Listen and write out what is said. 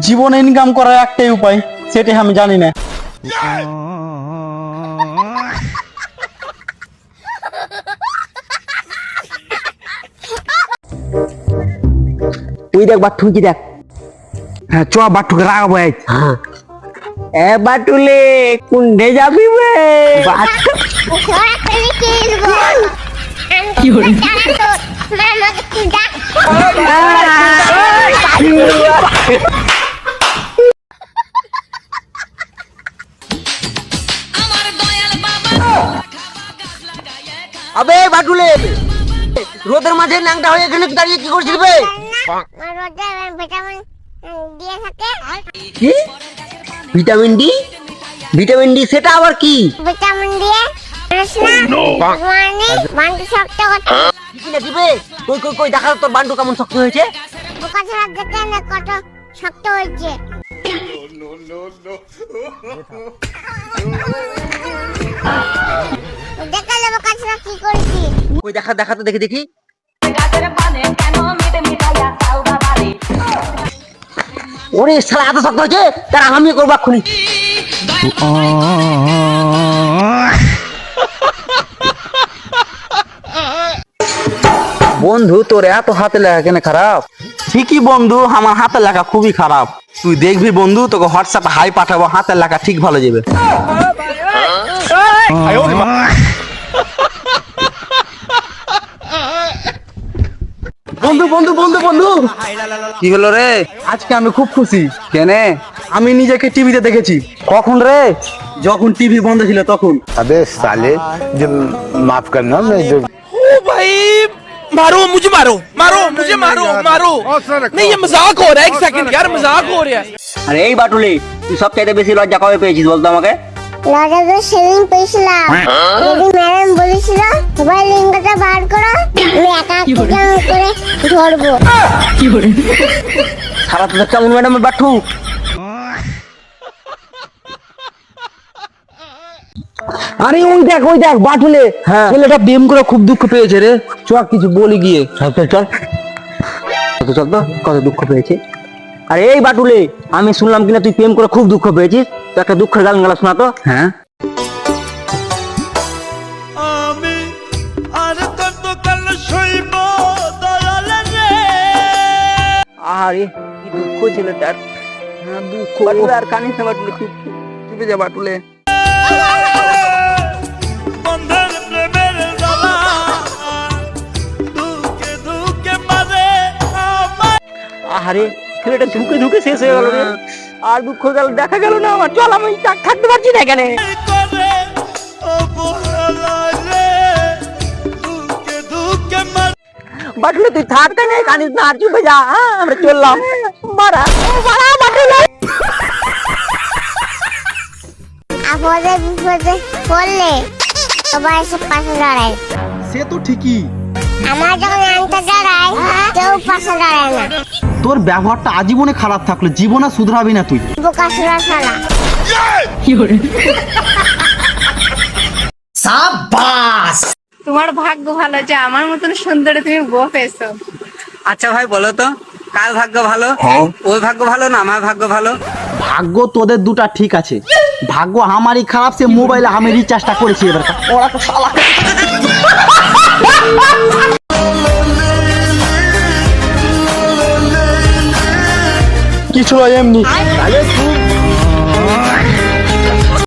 জীবনে ইনকাম করার একটাই উপায় সেটা আমি জানি না। তুই দেখ বাট্টু কি দেখ। হ্যাঁ চ বাট্টুকে রাগাবো এই। হ্যাঁ। এ বাটুলে কুন্ডে যাবি বে? বাট্টু ওরা পেলে কি বল কি হলো মামাকে তুই ডাক আবে বাটুলে রোদের মাঝে ন্যাংটা হয়ে এখানে দাঁড়িয়ে কি করছিস বে? ভিটামিন কি? Vitamin D? ভিটামিন ডি সেটা আবার কি? ভিটামিন দিয়ে মানে শক্ত করতে। কি দিবে? কই কই কই দেখা তোর বান্ডু কেমন শক্ত হয়েছে। দেখে কত শক্ত হয়েছে। দেখালে কি করেছি কই দেখা দেখা তো দেখি দেখি ওরে শালা এত শক্ত হয়েছে তার আমি করব এক্ষুনি বন্ধু তোর এত হাতে লেখা কেন খারাপ ঠিকই বন্ধু আমার হাতের লেখা খুবই খারাপ তুই দেখবি বন্ধু তোকে হোয়াটসঅ্যাপে হাই পাঠাবো হাতের লেখা ঠিক ভালো যাবে বন্ধু বন্ধু বন্ধু বন্ধু কি হলো রে আজকে আমি খুব খুশি কেনে আমি নিজেকে টিভিতে দেখেছি কখন রে যখন টিভি বন্ধ ছিল তখন अबे साले जब माफ करना मैं जो ओ भाई मारो मुझे मारो मारो मुझे मारो मारो नहीं ये मजाक हो रहा है एक सेकंड यार मजाक हो रहा है আরে এই বাটুলি তুই সব চাইতে বেশি লজ্জা কবে পেয়েছিস বলতো আমাকে লজা তো সেদিন পেয়েছিলাম যদি ম্যাডাম বলেছিল সবাই লিঙ্গটা বার করো আমি একা করে ধরবো। সারা তোদের কেমন ম্যাডামের বাটু আরে ওই দেখ ওই দেখ বাটুলে। হ্যাঁ। ছেলেটা প্রেম করে খুব দুঃখ পেয়েছে রে। চ কিছু বলি গিয়ে। চল চল চল। চল, চল তো কত দুঃখ পেয়েছে। আরে এই বাটুলে আমি শুনলাম কিনা তুই প্রেম করে খুব দুঃখ পেয়েছিস। তো একটা দুঃখের গান গালা শোনা তো। হ্যাঁ। আরে কি দুঃখ ছেলেটার। হ্যাঁ দুঃখ। বাটুলে আর কানিস না বাটুলে চুপ চুপে যা বাটুলে। বন্ধের প্রেমের জ্বালা দুকে দুকে মারে আমার। আরে ছেলেটা ঝুঁকে ঝুঁকে শেষ হয়ে গেল আর দুঃখ গেল দেখা গেল না আমার। চল আমি থাক- থাকতে পারছি না এখানে। বাটুলে তুই থাক না কানিস না আর চুপে যা হ্যাঁ, আমরা চললাম মারা মারা বাটুলে আপদে বিপদে পড়লে সবাই এসে পাশে দাঁড়ায় সে তো ঠিকই আমার যখন আনতে দাঁড়ায় কেউ পাশে দাঁড়ায় না তোর ব্যবহারটা আজীবনে খারাপ থাকল জীবনে শুধরাবি না তুই বোকা সুরা শালা তোমার ভাগ্য ভালো যে আমার মতন সুন্দর তুমি বউ পেয়েছ। আচ্ছা ভাই বলো তো কার ভাগ্য ভালো? ওর ভাগ্য ভালো না আমার ভাগ্য ভালো? ভাগ্য তোদের দুটা ঠিক আছে। ভাগ্য আমারই খারাপ সে মোবাইলে আমি রিচার্জটা করেছি এবার। ওরা তো শালা। কিছু এমনি।